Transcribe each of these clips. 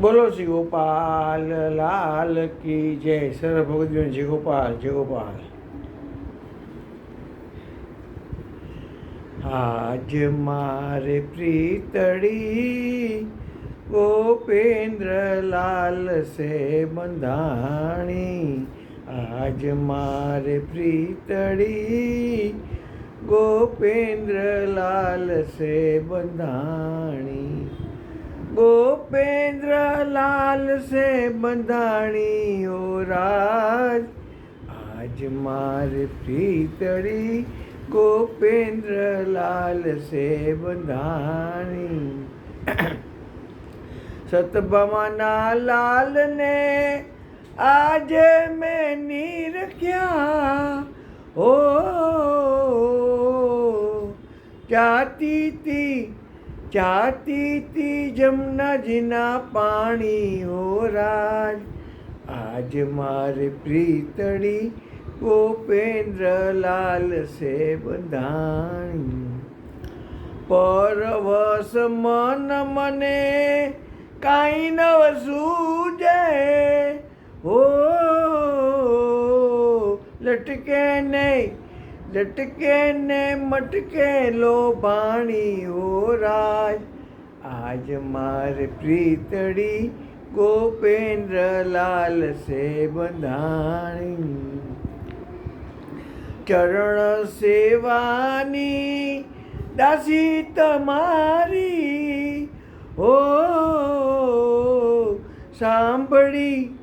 બોલો શ્રી ગોપાલ લાલ કી જય. સર ભગવદ્ગીતા જય ગોપાલ જય ગોપાલ. આજ મારે પ્રીતડી ગોપેન્દ્ર લાલ સે બંધાણી. આજ મારે પ્રીતડી ગોપેન્દ્ર લાલ સે બંધાણી. ગોપેન્દ્ર લાલ સે બંધાણી ઓ રાજ. આજ મારે પ્રીતળી ગોપેન્દ્ર લાલ સે બંધાણી. સતભામાના લાલને આજે મેં નિરખ્યા. ઓ જાતી જાતી જમનાજીના પાણી હો રાજ. આજ મારે પ્રીતડી ગોપેન્દ્ર લાલ સે બંધાણી પરવસ મન મને કાંઈ નવ સૂજે. હો, લટકે નહીં લટકે ને મટકે લો ભાણી હો રાજ. આજ માર પ્રીતડી ગોપેન્દ્ર લાલ સે બંધાણી ચરણ સેવાની દાસી તમારી. હો, સાંભળી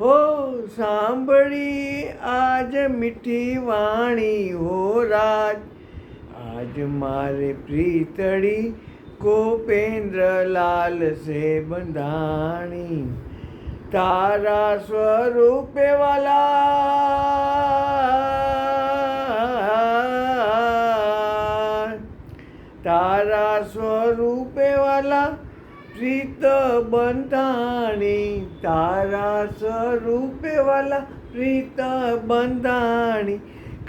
હો, સાંભળી આજ મીઠી વાણી, હો રાજ. આજ મારે પ્રીતળી ગોપેન્દ્ર લાલ સે બંધાણી. તારા સ્વરૂપે વાલા. તારા સ્વરૂપે વાલા પ્રીત બંધાણી તારા સ્વરૂપે વાલા પ્રીત બંધાણી.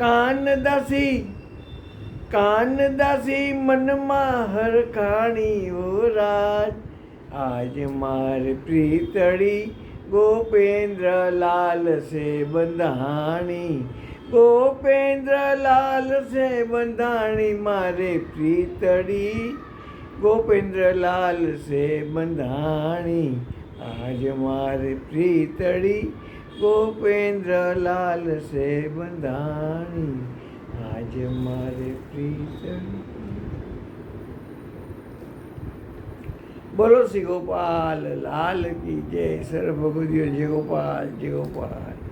કાનદાસી કાનદાસી મનમાં હરખાણી ઓ રાજ. આજ માર પ્રીતળી ગોપેન્દ્ર લાલ સે બંધાણી. ગોપેન્દ્ર લાલ સે બંધાણી, મારે પ્રીતળી ગોપેન્દ્ર લાલ સે બંધાણી, આજ મારે પ્રીતળી. ગોપેન્દ્ર લાલ સે બંધાણી, આજ મારે પ્રીતળી. બોલો શ્રી ગોપાલ, લાલ કી જય. સર્વ ભગવદીઓ જય ગોપાલ જય ગોપાલ.